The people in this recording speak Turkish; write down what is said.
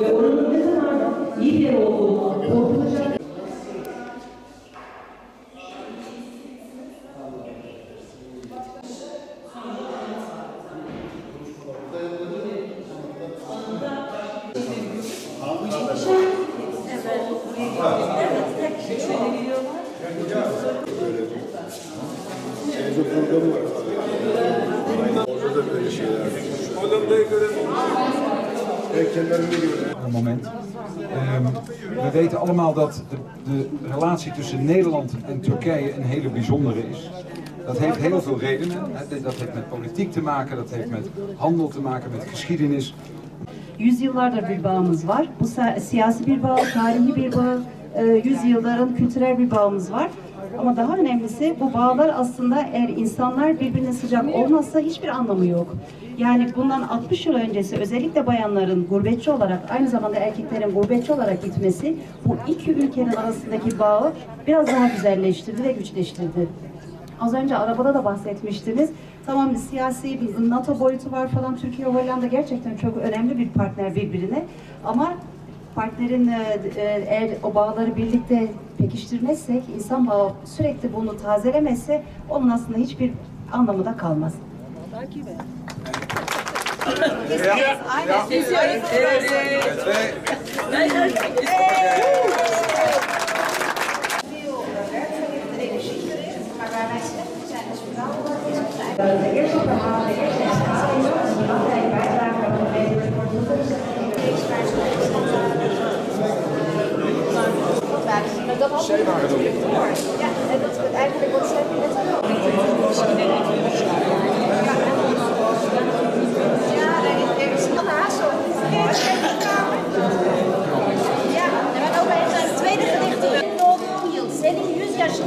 ve onun ne kadar iyi bir olduğunu, korkulacak Televizyon programı var. Orada da böyle şeyler. Heykellerini görüyorum. een moment. Ehm, we weten allemaal dat de, de relatie tussen Nederland en Turkije een hele bijzondere is. Dat heeft heel veel redenen. Dat heeft met politiek te maken, dat heeft met handel te maken, met geschiedenis. Yüzyıllardır bir bağımız var. Bu siyasi bir bağ, tarihi bir bağ, yüzyılların kültürel bir bağımız var. Ama daha önemlisi bu bağlar aslında eğer insanlar birbirine sıcak olmazsa hiçbir anlamı yok. Yani bundan 60 yıl öncesi özellikle bayanların gurbetçi olarak aynı zamanda erkeklerin gurbetçi olarak gitmesi bu iki ülkenin arasındaki bağı biraz daha güzelleştirdi ve güçleştirdi. Az önce arabada da bahsetmiştiniz. Tamam siyasi bir NATO boyutu var falan. Türkiye Hollanda gerçekten çok önemli bir partner birbirine. Ama partnerin e, e, eğer o bağları birlikte pekiştirmezsek, insan bağı sürekli bunu tazelemezse onun aslında hiçbir anlamı da kalmaz. dat had ik natuurlijk gehoord. Ja, en dat is eigenlijk wat Steffi net Ja, er is haast zo. Ja, en ook bij het tweede gedicht. Nog heel, zet juist